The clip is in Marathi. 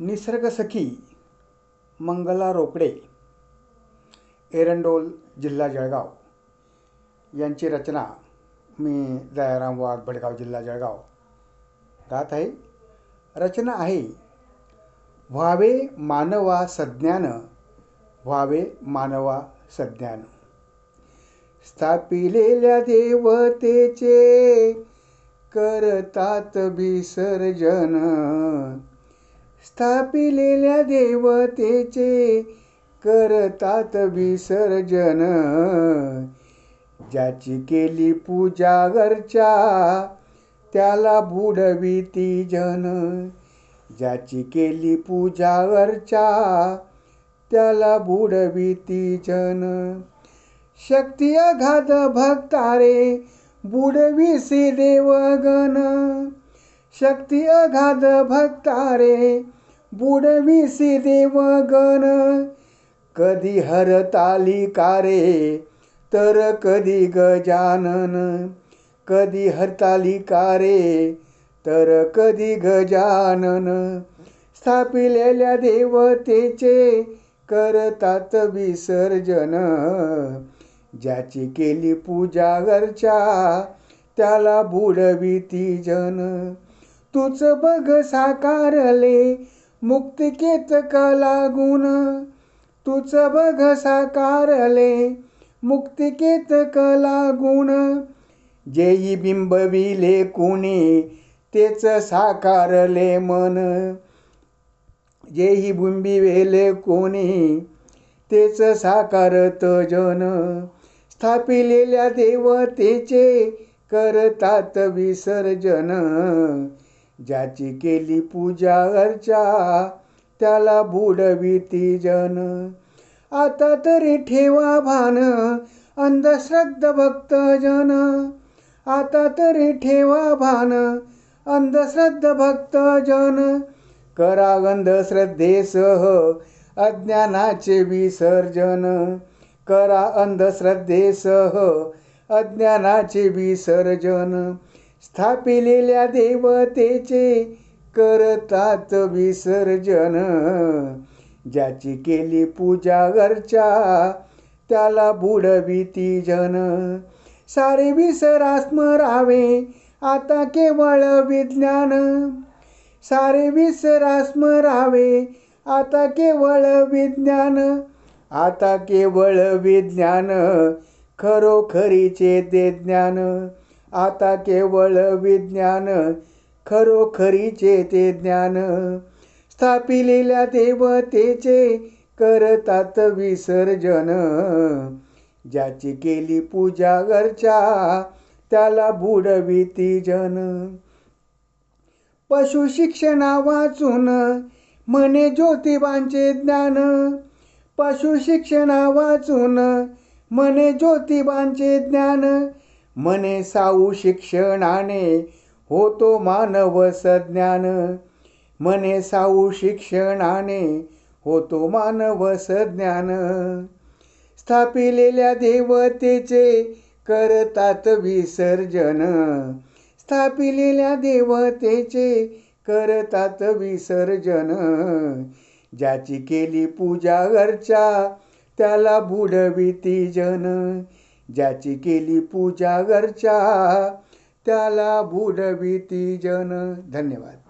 निसर्गसखी मंगला रोकडे एरंडोल जिल्हा जळगाव. यांची रचना मी दयाराम वाघ भडगाव जिल्हा जळगाव गात आहे. रचना आहे व्हावे मानवा सज्ञान व्हावे मानवा सज्ञान. स्थापिलेल्या देवतेचे करतात विसर्जन. स्थापिलेल्या देवतेचे करतात विसर्जन. ज्याची केली पूजा घरच्या त्याला बुडविती जन. ज्याची केली पूजा घरच्या त्याला बुडविती जन. शक्ती अघात भक्तारे बुडविसी देवगण. शक्ती अगाध भक्तारे बुडविसी देवगण कधी हरताली कारे तर कधी गजानन कधी हरताली कारे तर कधी गजानन स्थापिलेल्या देवतेचे करतात विसर्जन. ज्याची केली पूजा घरच्या त्याला बुडविती जन. तूच बघ साकारले मुक्तिकेत लागून तूच बघ साकारले मुक्तिकेत लागून जेई बिंबविले कुणी तेच साकारले मन. जेही बिंबिवेले कोणी तेच साकारत जन. स्थापिलेल्या देवतेचे करतात विसर्जन. ज्याची केली पूजा अर्चा त्याला बुडविती जन. आता तरी ठेवा भान अंधश्रद्ध भक्त जन. आता तरी ठेवा भान अंधश्रद्ध भक्त जन. करा अंधश्रद्धेसह अज्ञानाचे विसर्जन. करा अंधश्रद्धेसह अज्ञानाचे विसर्जन. स्थापिलेल्या देवतेचे करतात विसर्जन. ज्याची केली पूजा घरच्या त्याला बुडविती जन. सारे विसरास स्मरावे आता केवळ विज्ञान. सारे विसरास स्मरावे आता केवळ विज्ञान. आता केवळ विज्ञान खरोखरीचे ते ज्ञान. आता केवळ विज्ञान खरोखरीचे ते ज्ञान. स्थापिलेल्या देवतेचे करतात विसर्जन. ज्याची केली पूजा घरच्या त्याला बुडविती जन. पशु शिक्षणा वाचून म्हणे ज्योतिबांचे ज्ञान. पशु शिक्षणा वाचून म्हणे ज्योतिबांचे ज्ञान. मने साऊ शिक्षणाने होतो मानव सज्ञान. मने साऊ शिक्षणाने होतो मानव सज्ञान. स्थापिलेल्या देवतेचे करतात विसर्जन. स्थापिलेल्या देवतेचे करतात विसर्जन. ज्याची केली पूजा घरच्या त्याला बुडविती जन. ज्याची केली पूजा घरच्या त्याला बुडविती जन. धन्यवाद.